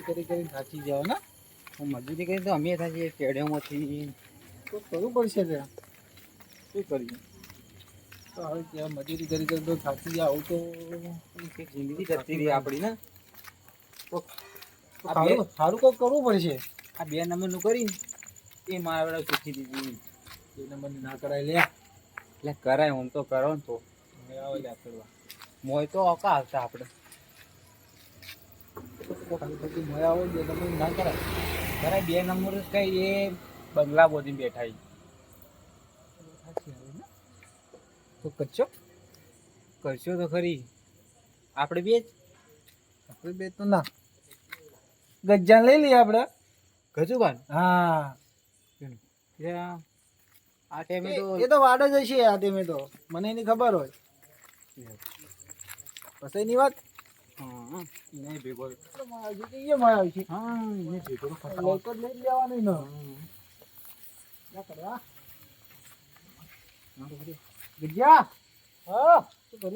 મજૂરી કરી કરી થાકી જાવ ને? હું મજૂરી કરી તો અમે થાય કેડિયામાંથી તો કરવું પડશે ત્યાં શું કરીએ? તો હવે ત્યાં મજૂરી કરી કરી તો થાકી જાવ તો જિંદગી જતી રહી આપણી ને? તો સારું સારું કંઈક કરવું પડશે. આ બે નંબરનું કરીને એ મારા વેળા શીખી દીધી બે નંબર ના કરાય લે એટલે કરાય હું તો કરો ને તો. હવે આવે લે કરવા મોય તો ઓકા આવતા આપણે. મોયા હોય બે નંબર ના કરાય. કરાય બે નંબર કઈ એ બંગલા બોધી બેઠા તો કરશો? કરશો તો ખરી. આપણે બે આપણે બે તો ના. ગજાન લઈ લઈએ આપણે. ગજુબાન? હા. આ ટાઈમે તો એ તો વાડ જ હશે આ તેમે તો. મને એની ખબર હોય. પછી એની વાત? નહીં ભેગો એ માં છે હા એને ભેગો લઈ લઈ જ ને ના કરવા ગજ્યા હા શું કહું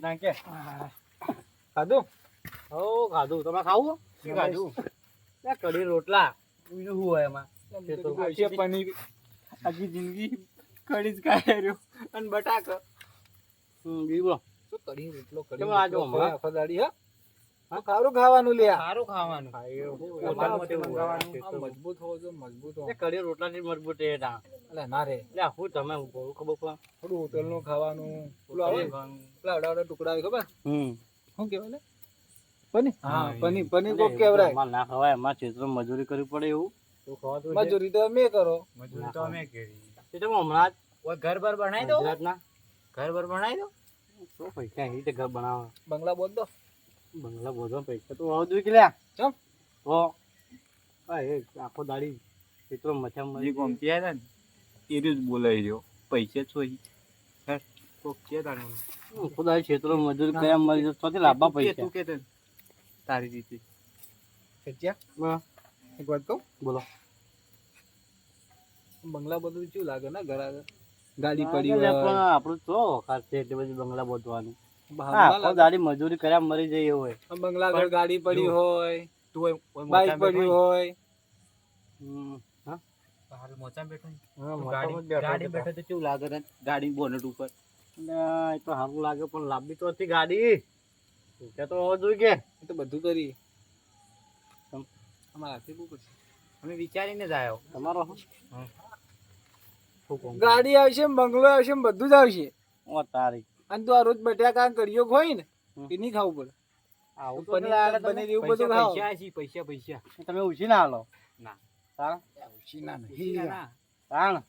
ત્યાં કે ખાધું હો ખાધું તમે ખાવું શું કઢી રોટલા શું હોય એમાં પનીર આખી જિંદગી કડી જ ખાઈ રહ્યો. અને બટાક. હમ બીબો શું કડી રોટલો કડી કેમ આજો આખો દાડી હા. હા ખારું ખાવાનું લે સારું ખાવાનું. મજબૂત હોવો જો મજબૂત હોવો. કડી રોટલા ની મજબૂત એ તા એટલે ના રે. લે હું તમે બહુ ખબર થોડું હોટલનું ખાવાનું. પેલું આવે પેલા અડા અડા ટુકડા આવે ખબર? હમ. શું કહેવાય લે? પનીર? હા પનીર પનીર કોક કહેવાય. ના ખવાય એમાં ક્ષેત્ર મજૂરી કરવી પડે એવું. મજૂરી તો અમે કરો. મજૂરી તો અમે કરી. એ તો હમણાં કોઈ ઘર બર બનાવી દો ગુજરાતના. ઘર બર બનાવી દો તો પૈસા એ રીતે ઘર બનાવો બંગલા બોલ દો. બંગલા બોધવા પૈસા તો આવું જોઈએ કે લ્યા ચમ તો એ આખો દાડી ક્ષેત્રો મચા મરી ગમતી આવ્યા ને એ જ બોલાવી રહ્યો પૈસા છો તો આખો દાડી ક્ષેત્રો મજૂરી કર્યા મરી તો લાભા પૈસા. તું કે તારી રીતે. બોલો. બંગલા બધું કેવું લાગે ને ઘર આગળ? ગાડી પડી હોય. પણ આપણું તો ખાસ છે એટલે બધું બંગલા બોધવાનું. દાડી મજૂરી કર્યા મરી જાય હોય. બંગલા ઘર ગાડી પડી હોય તું બાઈક પડી હોય. ગાડી બેઠો ગાડી તો કેવું લાગે ગાડી બોનટ ઉપર. એ તો સારું લાગે પણ લાંબી તો હતી ગાડી. તો હોવો જોઈએ કે. એ તો બધું કરી. અમારા હાથે બહુ પડશે અમે વિચારીને જ આવ્યો. તમારો ગાડી આવશે બંગલો આવશે બધું જ આવશે. ઓ તારી. અને તું આ રોજ બટ્યા કામ કર્યો હોય ને એ નહીં ખાવું પડે. આવું તો તો પનીર- પનીર એવું બધું પૈસા પૈસા છે પૈસા પૈસા. તમે ઉછી ના હાલો? ના. તાણ? ઉછી ના. તાણ?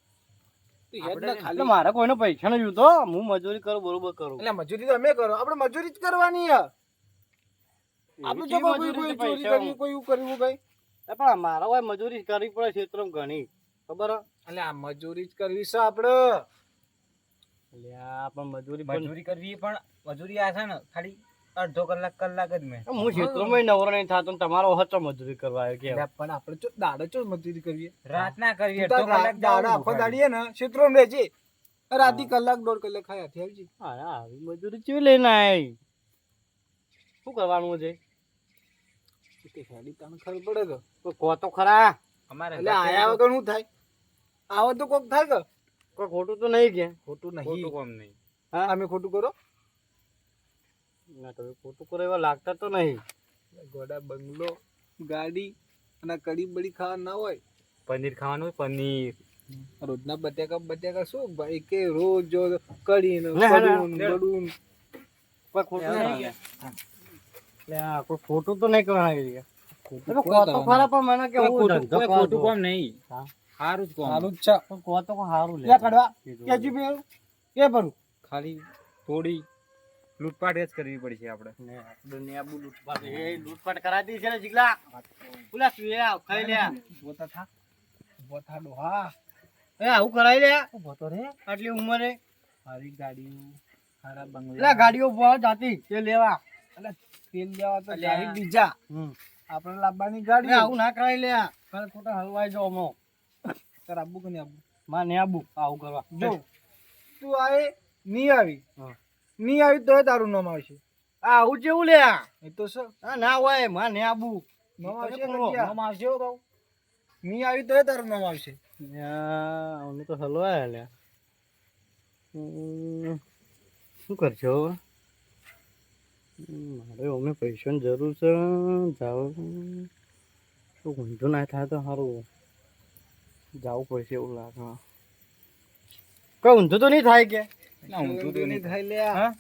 તું હેડ ને આપણે ખાલી. એટલે મારે કોઈને પૈસા નહીં જોતો હું. મજૂરી કરું બરોબર કરું. એટલે મજૂરી તો અમે કરો. આપણે મજૂરી જ કરવાની હે આપણે જો કોઈ કોઈ ચોરી કરવી કોઈ એવું કરવું કઈ પણ મારા હોય મજૂરી કરવી પડે ક્ષેત્રમાં ઘણી. ખબર એટલે આ મજૂરી જ કરવી છે આપણે અલ્યા, પણ મજૂરી મજૂરી કરવી પણ મજૂરી આ છે ને ખાલી અડધો કલાક કલાક જ મેં. હું ક્ષેત્રમાં નવરો નહીં થતો તમારો હચો મજૂરી કરવા આવ્યો કે પણ આપણે ચો દાડો ચો મજૂરી કરીએ? રાત ના કરીએ અડધો કલાક દાડો આખો દાડીએ ને ક્ષેત્રમાં રહેજે રાતી કલાક દોઢ કલાક ખાઈ હાથે આવજે. આવી મજૂરી ચેવી લઈને આવી શું કરવાનું છે? હેડી તને ખબર પડે તો? કો તો ખરા. અમારે એટલે આયા વગર શું થાય? આવો તો કોક થાય કે? કોઈ ખોટું તો નહીં કે. ખોટું ખોટું કોમ નહીં. હા અમે ખોટું કરો? ના તમે ખોટું કરો એવા લાગતા તો નહીં. ગોડા બંગલો ગાડી અને કડી બડી ખાવા ના હોય. પનીર ખાવાનું હોય પનીર. રોજના બટાકા બટાકા શું? ભાઈ કે રોજ જો કડી ને કડું ને. કોઈ ખોટું નહીં કે એટલે આ કોઈ ખોટું તો નહીં કરવાનું ખોટું કહો તો ખરા પણ મને કે ખોટું- ધંધો કોઈ કરું ખોટું છું. નહીં. સારું જ કોમ. સારું જ છે. પણ કહો તો સારું લે. લે કડવા કેજી પીવું કે ભરું? ખાલી થોડી લૂંટપાટ જ કરવી પડશે આપણે. દુનિયા બહુ એ લૂંટપાટ કરાતી છે ને જીગલા. બોલા તું એ ખાઈ લે. ઊભો થા. ઊભો ડોહા. એ આવું કરાઈ લે. રે. આટલી ઉંમરે. સારી ગાડીઓ સારા એટલે બંગલા ગાડીઓ ભાવ જાતી. તે લેવા. એટલે તેલ લેવા તો બીજા. હમ. આપણે લાવવાની ગાડી આવું ના કરાય લે કાલે ખોટા હલવાઈ જાવ અમો તાર આબુ કે નહીં આબુ? માં ને આબુ. આવું કરવા. જો તું આવે નહીં આવી. નહીં આવી તોય તારું નામ આવશે. આ આવું જેવું લે એ તો શું હા ના હોયમાં ને આબુ. નામ આવશે નામ આવશે હો કહું નહીં આવી તોય તારું નામ આવશે. અમને તો હલવાય લે હમ, શું કરજો હવે? મારે અમે પૈસાની જરૂર છે. જાવ શું ઊંધો ના થાય તો સારું જવું પડશે એવું લાગે. કોઈ ઊંધું તો નહીં થાય કે? ઊંધું તો નહીં થાય. લે હા?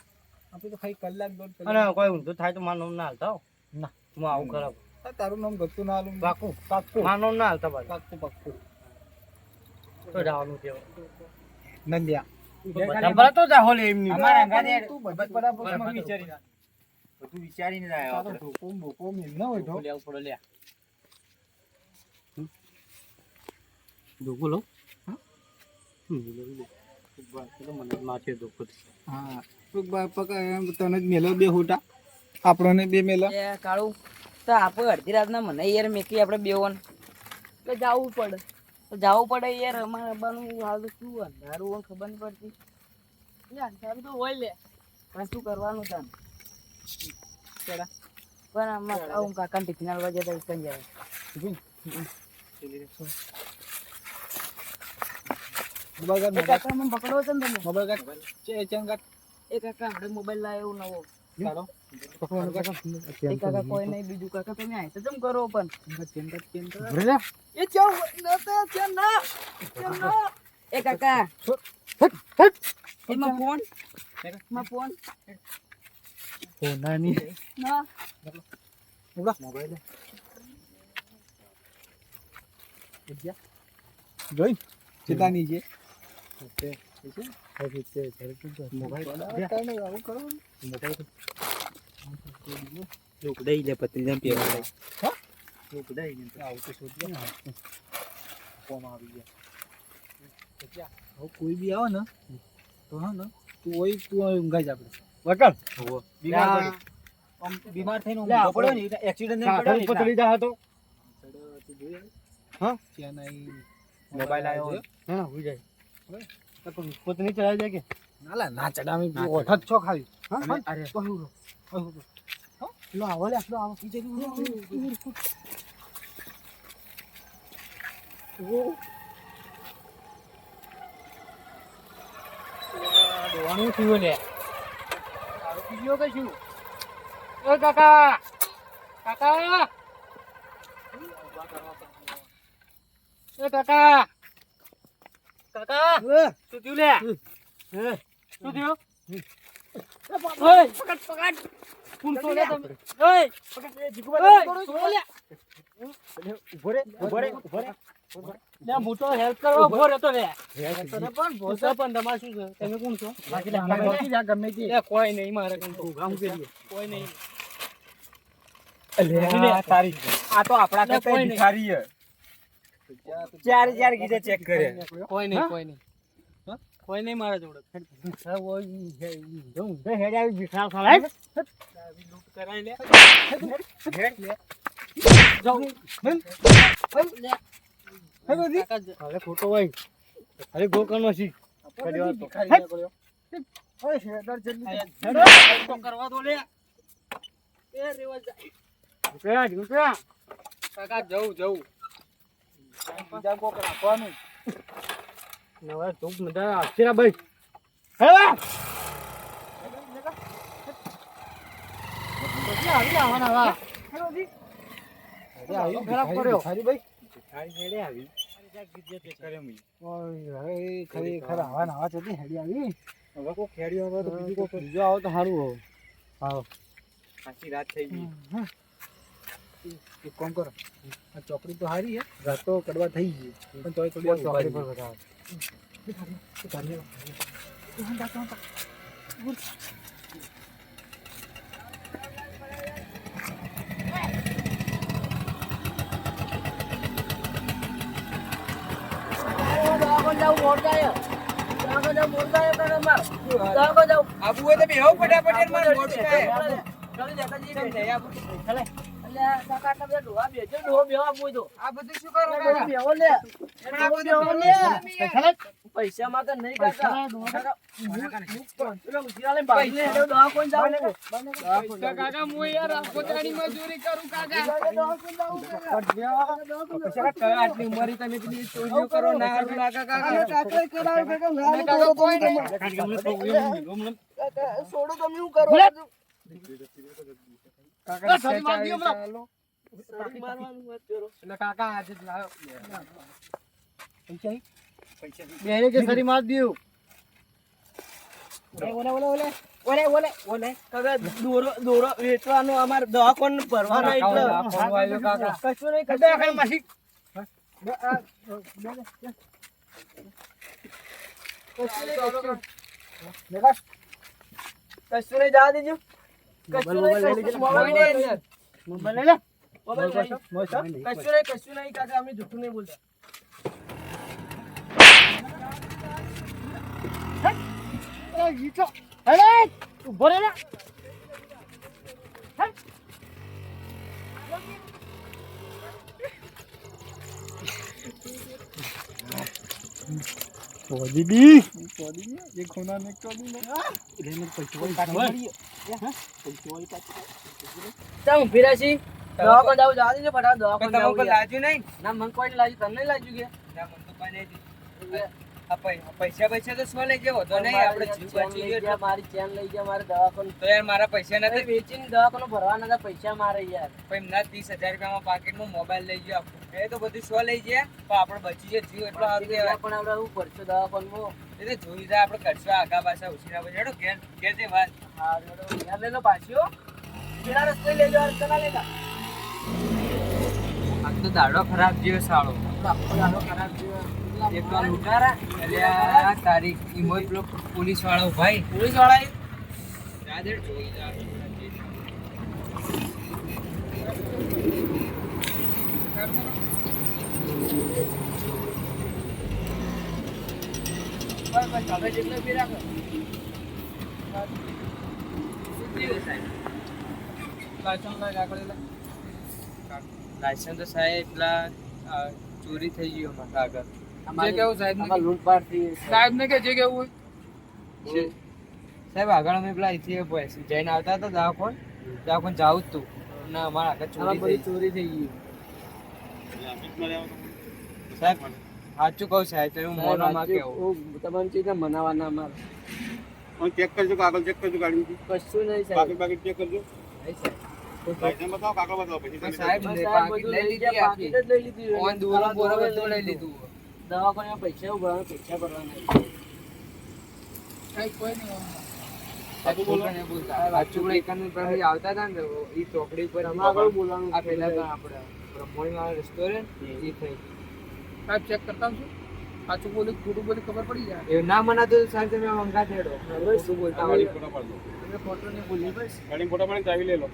આપણે તો ખાલી કલાક દોઢ અને કોઈ ઊંધું થાય તો મારું નામ ના હાલતા ના. હું આવું ખરાબ તારું નામ ગતું ના હાલું. પાકું પાકું. મારું નામ ના હાલતા ભાઈ. પાકું પાકું. તો જવાનું છે નંદ્યા. બધા તો જાહો લે એમની. અમારા અંગાને તું બધા બરાબર. વિચારીને બધું વિચારીને જ આવ્યો આપણે. ધોકો ને હોય તો. લેવું પડે લે. લો. તું બા પકા એમ તને જ મેલો બે આપણને બે મેલો. કાળું તો આપણે અડધી રાતના મને યાર મેકી આપણે બેવન એટલે જવું પડે. તો જવું પડે યાર અમારે બનું હાલ તો શું અંધારું ખબર નહીં પડતી. એટલે અંધારું તો હોય લે. પણ શું કરવાનું તાન? આવું કાકા ટિફિન આલવા જતા એક જ જાય મોબાઈલ કાઢ, કાકા મને પકડો છે તમે મોબાઈલ કાઢ. ચે કાઢ. એ કાકા આપણે મોબાઈલ લાવ્યો નવો તારો. પકડવાનું કાઢ. એ કાકા કોઈ નહીં બીજું કાકા તમે આય તો કેમ કરો પણ ચેન કાઢ, ચેન કાઢ. ભરે લે એ ચાવ નતો ચાલ ના એ કાકા એમાં ફોન એમાં ફોન સોનાની. મોબાઈલ. જોઈ ચેતાની છે મોબાઈલ આવું કરવાનું. લોકડાઈ લે પત્રીજાને પહેરવા લઈ. હા? લોકડાઈ ને. આવું તો ને. ફોન આવી ગયા. હવે કોઈ બી આવે ને તો હા ને તું હોય તું ઊંઘાઈ જ આપણે વકલ બીમાર. પડી. બીમાર થઈને ઊંઘો પડ્યો ને, એક્સિડન્ટ થઈને પડ્યો ને કાઢો જા હતો હા? ત્યાં નહીં મોબાઈલ આવ્યો. હા હોઈ જાય. તો પણ પતલી ચડાઈ જાય કે? ના લા ના ચડાવી ના ઓઠ જ છો ખાલી. હા? અરે. તો હું? લો આવો લે લો આવો. દોવાનું થયું લે તારું પીજો કે શું ઓ કાકા કાકા એ કાકા કાકા શું થયું લે? શું થયું ઓય પકડ પકડ પૂંછો લે તમે ઓય પકડ છોડો લે ઊભો રે ઊભો રે ઊભો રે લે મોટો હેલ્પ કરવા ઊભો રહેતો લે પણ ભોસો પણ તમારે શું છે? તમે કોણ છો? બાકી લે ગમે તે. કોઈ નહીં મારે કંઈ તો ગામ કરીએ કોઈ નહીં. તારી આ તો આપણા કરતા. ભિખારી છે. ચાર ચાર ગીતે ચેક કરે. કોઈ નહીં કોઈ નહીં કોઈ નહીં. મારા જોડે. હેડ આવી ભીખા ખાલાય લૂંટ કરાય લે. જાઉં. હે બધી. હવે ખોટો હોય. અરે ગોકર્ણ શીખ હે? પછી આવી આવવાના. ભિખારી ભાઈ. ભિખારી હેડે આવી. ચેક કરે મી. ઓય હવે ખરેખર આવા ને આવા જતી હેડી આવી. હવે કોક ખેડ્યો હવે તો બીજું કોક બીજો આવો તો સારું હોય આવો. આખી રાત થઈ ગઈ. હમ. એક કામ કરો. આ ચોકડી તો હારી હે. રાત તો કડવા થઈ ગઈ. પણ તોય થોડી આબુ હોય તો બેહો ફટાફટ કાકા, તમે ડોહા ડોહો. આ બધું શું કરો કાકા? બેહો લે. પૈસા માં તો નહીં કાકા. છોડો તમે શું કરો? કાકા કાકા આજે લાવ્યો. બેને કે સરી માર દ્યો. ઓલે ઓલે ઓલે ઓલે ઓલે ઓલે કાકા, દોરો દોરો વેચવાનો અમારે દવા કોણ ભરવાનો એટલે કાકા, ફોન વાગ્યો કાકા. કશું નહીં કાકા, કશું નહીં. માસી. કશું નહીં જવા દેજો. કશું નહીં, કશું લે. મોબાઈલ લઈ લે. કશું નહીં કશું નહીં કાકા અમે જૂઠું નહીં બોલતા અરે, ઈચો. અરે, ઊભો રહે ને. ચાલ ઊભી રહે છી. દવા કોણ જાવું જવા દેજો ફટાફટ દવા કોણ તમે જાવું કોઈ યાર. લાજ્યું નહીં? ના મને કોઈ નહીં લાગ્યું તને નહીં લાગ્યું કે ના, મને તો કોઈ નહીં દીધું. આ પૈ- પૈસા પૈસા તો શું લઈ ગયો તો નહીં આપણે જીવ બચી ગયો મારી ચેન લઈ ગયા મારે દવાખાનું તો યાર મારા પૈસા નથી વેચીને દવાખાનું ભરવાના હતા પૈસા મારે યાર. પણ ના ત્રીસ હજાર રૂપિયામાં પાકીટમાં મોબાઈલ લઈ ગયો. એ તો બધું શું લઈ ગયા પણ આપણે બચી ગયો જીવ એટલો સારું કહેવાય પણ આપણે શું કરશું દવાખાનું એટલે જોઈ જાય આપણે કરશું આગા પાછા ઉછીના પછી. હેડો ઘેર ઘેર વાત. હા યાર લઈ લો પાછો પેલા રસ્તે લેજો આ રસ્તે ના લેતા આજ તો દાડો ખરાબ ગયો સાળો. આખો દાડો ખરાબ થયો. તારી ઈમોય પેલો પોલીસ વાળો ભાઈ પોલીસવાળા તમે જેટલો બી રાખો. લાયસન્સ તો સાહેબ પેલા ચોરી થઈ ગયો મારા આગળ. અમારી- કેવું સાહેબને અમારી લૂંટફાટ થઈ સાહેબ ને કે જે કેવું સાહેબ આગળ અમે પેલા અહીંથી જઈને આવતા હતા દવાખોન. દવાખોન જાવું જ તું. ના અમારા આગળ ચોરી થઈ. ચોરી થઈ ગઈ. સાહેબ સાચું કહું સાહેબ તમે મોનો માં સાહેબ, કેવું? હું ચીજે મનાવાના અમારે. હું ચેક કરજો કાગળ ચેક કરજો ગાડી કશું નહીં સાહેબ. બાકી બાકી ચેક કરજો. નહીં સાહેબ. સાહેબ ને સાહેબ જ લઈ લીધી. ઓન દૂર બોરા બધું લઈ લીધું. લીધું દવાખાનામાં પૈસા ભરવાના પૈસા ભરવાના સાચું બોલો. ને બોલતા સાચું બોલો. એકાંત પાસે આવતા હતા ને એ ચોકડી ઉપર આગળ બોલવાનું આ પહેલા આપણે બ્રહ્મણી વાળા રેસ્ટોરન્ટ એ થઈ. સાહેબ ચેક કરતા છું સાચું બોલી ખોટું બોલી ખબર પડી જાય. એ ના મના તો સાહેબ તમે મંગા તેડો શું બોલતા હોય. ફોટા પાડો તમે ખોટું નહીં બોલી બસ. ગાડી ફોટા પાડીને ચાવી લે લો.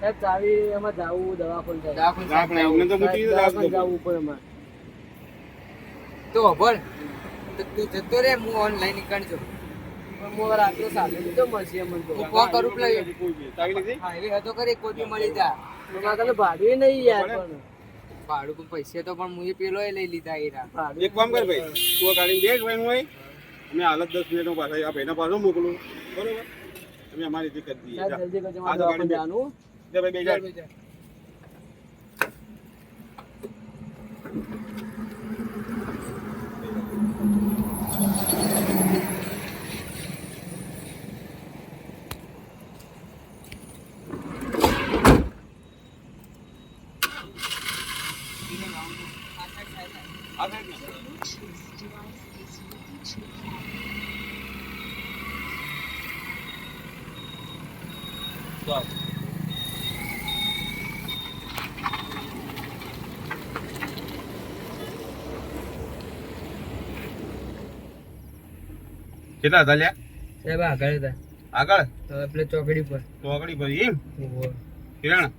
સાહેબ ચાવી એમાં જાવું દવાખાને જાવું. દવાખાને પણ તો મૂકી દવાખાને જાવું ઉપર અમારે તો બોલ તું જતો રે હું ઓનલાઈન નીકળજો. પણ હું રાત્રે સાંજે લીધો મળશે અમને તો. હું કરું પેલા હાઈવે હતો કરી કોઈ બી મળી જા અમારા કને ભાડું નહીં યાર પણ. ભાડું પણ પૈસા તો પણ મુએ પેલો લઈ લીધા એરા ભાડું એક કામ કર ભાઈ. તું ગાડી બેસ ભાઈ હોય અમે હાલત દસ મિનિટમાં પાછા આ ભાઈને પાછો મોકલું. બરોબર? અમે અમારી રીતે કરી દઈએ. જલ્દી કરજો આ મારે તો દવાખાને ગાડી જવાનું. જા ભાઈ બે કેટલા હતા લ્યા? સાહેબ આગળ હતા. આગળ? તો પેલે ચોકડી પર. ચોકડી પર એમ કિરણ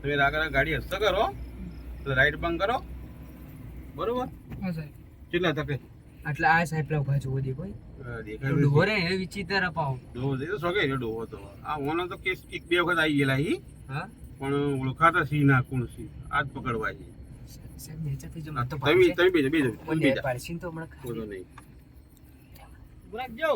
તમે આગળ ગાડી હસ્તો કરો. રાઈટ બંધ કરો. બરોબર? હા સાહેબ. કેટલા તકે? એટલે આ સાહેબ પેલા ઊભા જોવો દે કોઈ ડોહો રે એ વિચિત્ર અપાવ. ડોહો દે સોગે છે ડોહો તો. આ ઓનો તો કેસ એક બે વખત આવી ગયેલા હી હા? પણ ઓળખાતા સિંહ ના કોણ સિંહ આજ પકડવા છે. સાહેબ નેચા થઈ હા, તમે તમે બીજા બીજા બોલો નહીં. રાખજો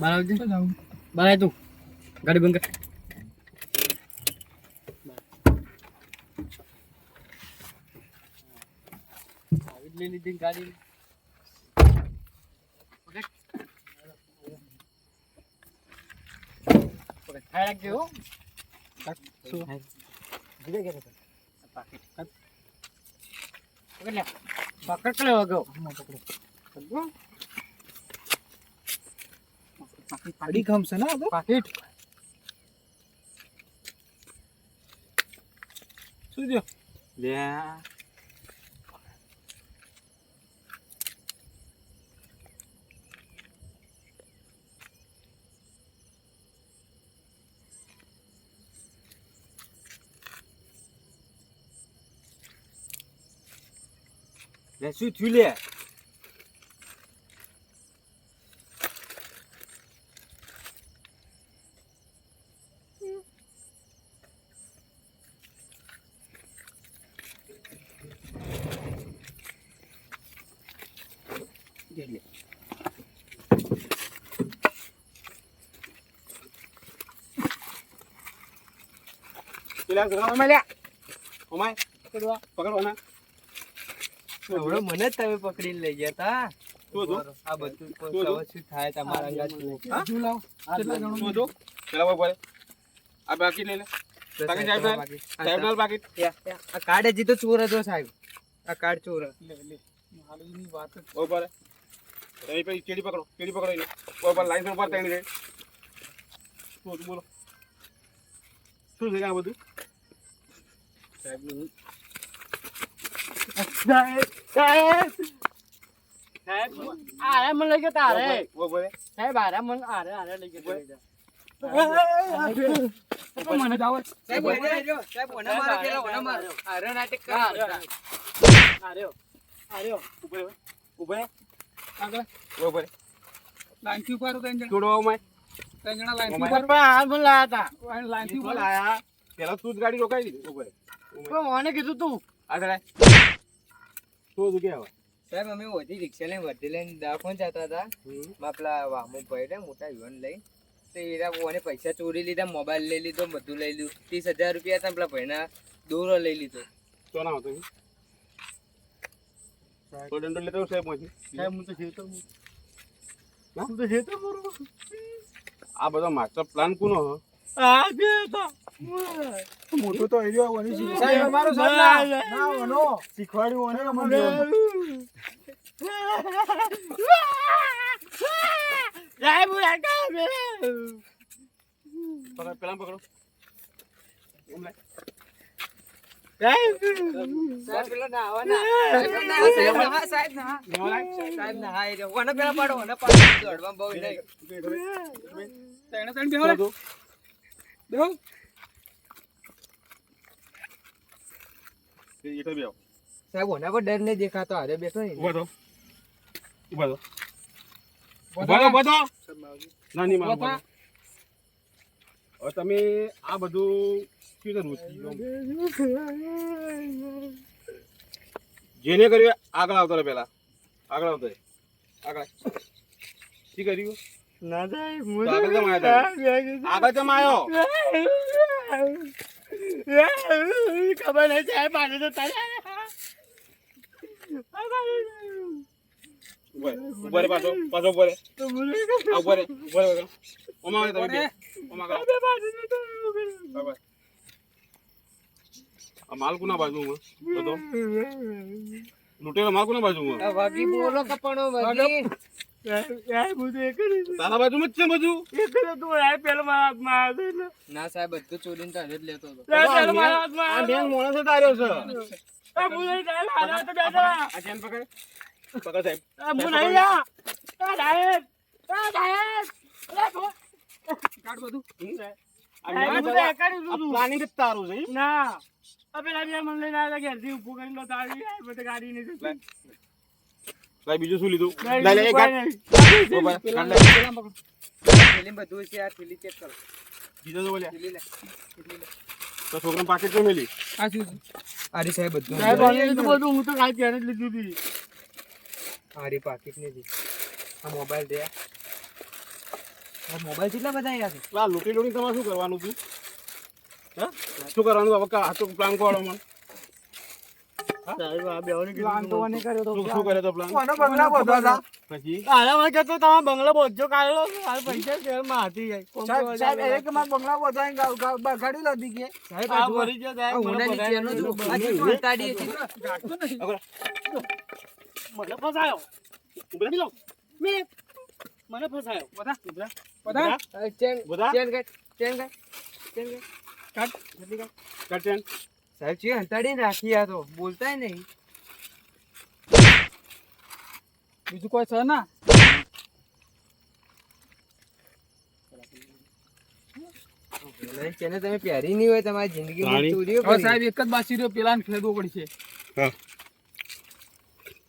બાર આવજે બાર આય તું ગાડી બંધ કર લઈ લીધી ગાડી ખાઈ રાખજો હો. પકડ લે. પકડ કરે વગો અડી ખમશે ને આ તો પાકીટ શું થયો લે લે શું થયું લે પેલા છોકરા ઓમાય લ્યા ઓમાય પકડવા પકડવાના હમણાં મને જ તમે પકડીને લઈ ગયા તા? આ બધું શું થાય તમારા શું લાવ. કેટલા પેલા આ બાકી લઈ લે. બાકી સાહેબ સાહેબ. બાકી. આ કાર્ડ હજી તો ચોર હતો સાહેબ. આ કાર્ડ ચોર. લે લે. હાલીની વાત એ પછી ચેડી પકડો. ચેડી પકડો એને. લાઈન ઉપર તેણી રે બોલો. શું છે આ બધું? સાહેબનું આરે મને લઈ ગયા તારે સાહેબ આરે મને આરે આરે લઈ ગયા મને જાવ સાહેબ સાહેબ મારો પેલા મારો આરે નાટક કરે આર્યો આર્યો આગળ ઊભા ત્રણ જણા. ઊભા મને હતા ઊભા પેલા તું જ ગાડી રોકાઈ દીધી. મને કીધું તું. આગળ શું સાહેબ અમે ઓછી રિક્ષા લઈને વધી લઈને દવાખાને જતા હતા. માં વામુ ભાઈ ને મોટા યુવાન લઈ તો એરા ઓને પૈસા ચોરી લીધા મોબાઈલ લઈ લીધો બધું લઈ લીધું. ત્રીસ હજાર રૂપિયા હતા ને પેલા ભાઈના દોરો લઈ લીધો. તો ના હતો તો દંડો લેતો સાહેબમાંથી સાહેબ હું તો જીવતો હું? તો જીવતો આ બધો માસ્ટર પ્લાન કોનો હ? આ બે હતા. મોટું તો એરિયો ઓની શીખે. સાહેબ, અમારો ના, સાહેબ ના. ના ઓનો શીખવાડ્યું ઓને અમને સાહેબ હું રાખા પકડ પેલા પકડો ઓમ લે સાહેબ. સાહેબ પેલો ના સાહેબ ના સાહેબ ના સાહેબ ના સાહેબ નાહવા એ રહ્યો. ઓને પેલા પાડો ઓને પાડો. દોડવામાં બહુ નહીં. ત્રણે ત્રણ બેહો શું રે. હતું? બેહો. સાહેબ ઓના પર ડર નહીં દેખાતો હારે બેઠો ને ઊભા થો. ઊભા થો. ઊભા થો, ઊભા થો. ના, નહીં મારો ઊભા થો. હવે તમે આ બધું કેવી રીતે જેને કર્યું આગળ આવતો રહે પેલા આગળ આવતો રહે. આગળ શી કર્યું ના સાહેબ આગળ કેમ આવ્યો આગળ કેમ આવ્યો ખબર નહીં સાહેબ મારે તો તારે ઊભા રહે. ઊભા રહે પાછો પાછો ઊભા રહે. આ ઊભા રહે. ઊભા રહે. ઓમાં તમે. ઓમાં. બરાબર. આ માલ કોના બાજુમાં બધો લૂંટેલો માલ કોના બાજુમાં વાગી બોલો કપણો તો તારા બાજુમાં જ છે બધું એક જ હતું સાહેબ પેલો મારા હાથમાં આવ્યો એટલે. ના સાહેબ બધું ચોરીને તો જ લેતો હતો. સાહેબ, મારા હાથમાં આ આવ્યો બેન જ આવ્યો છે હતો. સાહેબ, હું નહીં તો બેઠા. આ ચેન પકડ? પકડ સાહેબ. સાહેબ, હું નહીં આ સાહેબ, આ સાહેબ. અરે, ભો- કાઢ બધું. આ સાહેબ, હું તો એક જ હતું. પ્લાનિંગ જ તારું છે ના. પેલા બે મને લઈને આવ્યા ઘેરથી ઉભું કરીને બતાવી ગાડી નહીં જતી. બીજું શું લીધું? લાય લે એક કાઢ. બધું છે આ થેલી ચેક કરો. બીજો તો બોલ્યા. થેલી લે તો છોકરાને પાકીટ તો મેલી? આ શું આરી સાહેબ બધું સાહેબ, અંદર. આ તો બધું. હું તો કાઈ ધ્યાન જ લીધું હતી. આરી પાકીટ ને દી આ મોબાઈલ દે. આ મોબાઈલ કેટલા બધા આવ્યા છે? લા લૂંટી લૂંટી તમારે શું કરવાનું હતું હા? શું કરવાનું? હવે કા- આ તો પ્લાન સાહેબ, તો તો કરે તો મને. મને ચેનો ચેનો ફસાયો મને ફસાયો બધા બધા આ ચેન બધા? ચેન કાઢ ચેન કાઢ ચેન કાઢ અંતાડી રાખી આ તો બોલતાય નહીં બીજું કોઈ છે ના ઓનલાઈન તમે પહેરી નહીં હોય તમારી જિંદગીમાં રાણી. ચોરીઓ હવે કરી. સાહેબ એક જ બાસી રહ્યો પેલા ફેરવો પડશે હા.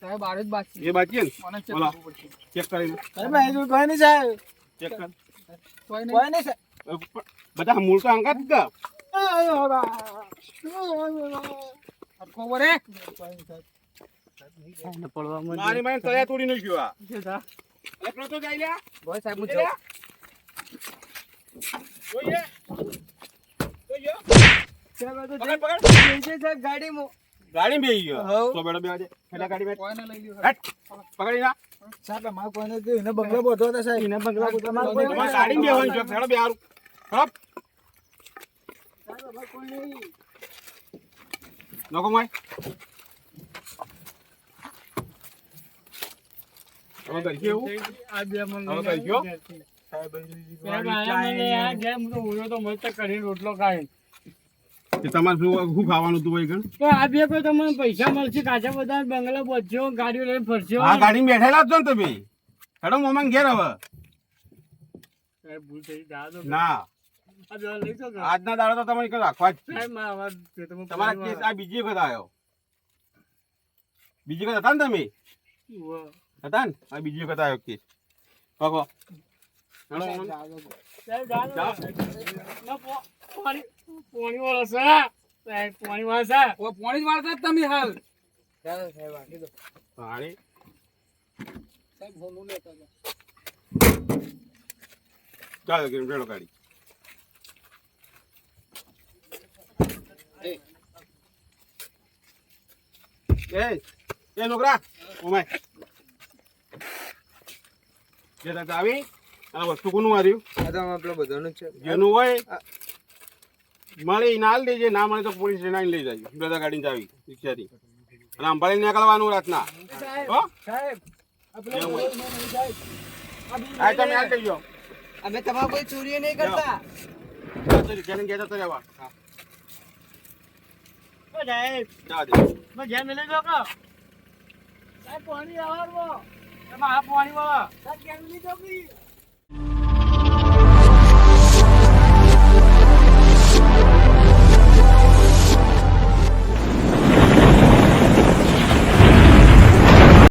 સાહેબ આરે જ બાસી એ બાકી મને check કરવું પડશે. ચેક કરીને સાહેબ અહીં કોઈ નહીં સાહેબ ચેક કર કોઈ નહીં. કોઈ નહીં સાહેબ અ, પ- બધા મૂળ તો અંગાત. મારી મારી તળિયા તોડી નાખ્યું આ. એકલો તો જાય લ્યા. બોલ સાહેબ હું જાઉં. જોઈએ. જોઈએ. પકડ પકડ. જઈ ગાડીમાં ગાડી બેહી ગયો. તો બેડો બેવા દે પેલા ગાડી બેઠ. કોઈને લઈ લ્યો. હટ પકડી ના સાહેબ અમારે કોઈને કીધું, એને બંગલો બધો હતા સાહેબ. એને બંગલા બધો અમારે કોઈ ગાડી બે હપ કરી કેવું આ બે કઈ ગયો? સાહેબ, આયા મને જેમ તો ઉયો તો મસ્ત કરીને રોટલો ખાય કે તમારે શું શું ખાવાનું હતું ભાઈ આ બે કોઈ તમને પૈસા મળશે કાચા બધા બંગલો બધો ગાડીઓ લઈને ફરશે આ ગાડી બેઠેલા છો ને તમે હેડો મોમાં ઘેર હવે. ના કે? આજના દાડો તો તમારે કઈ રાખવા જ તમે તમારા કેસ આ બીજી વખત આવ્યો. બીજી વખત હતા ને તમે? હતા ને? આ બીજી વખત આવ્યો કેસ. પકો હેડો મોમાં. સાહેબ, જા દો. જા. ના, પો- પોણી- પોણીવાળો છે. સાહેબ, પોણીવાળો છે. પોણી જ તમે હાલ. ચાલો સાહેબ આપી દો પાણી. સાહેબ હોલું લેતા ચાલો કે રેડો ગાડી એ એ છોકરા ઓમાય જે તક આવી આ વસ્તુ કોનું માર્યું આ તો આપણો બધાનું છે. જેનું હોય? મળી ના લઈ દેજે ના મળે તો પોલીસ સ્ટેશન લઈ જાય. બધા ગાડીને ચાવી રિક્ષાથી અને અંબાળી નીકળવાનું રાતના. હો? સાહેબ આ નહીં, નહીં, આ તમે આ કહી જાઓ. અમે તમારે કોઈ ચોરી નહીં કરતા. જેને કહેતા તો રહેવા. હા. સાહેબ, ઘેર મેલી કે? સાહેબ, પોણી આવવાનું. એમાં આ પોણીવાળો. સાહેબ, ઘેર મેલી કે?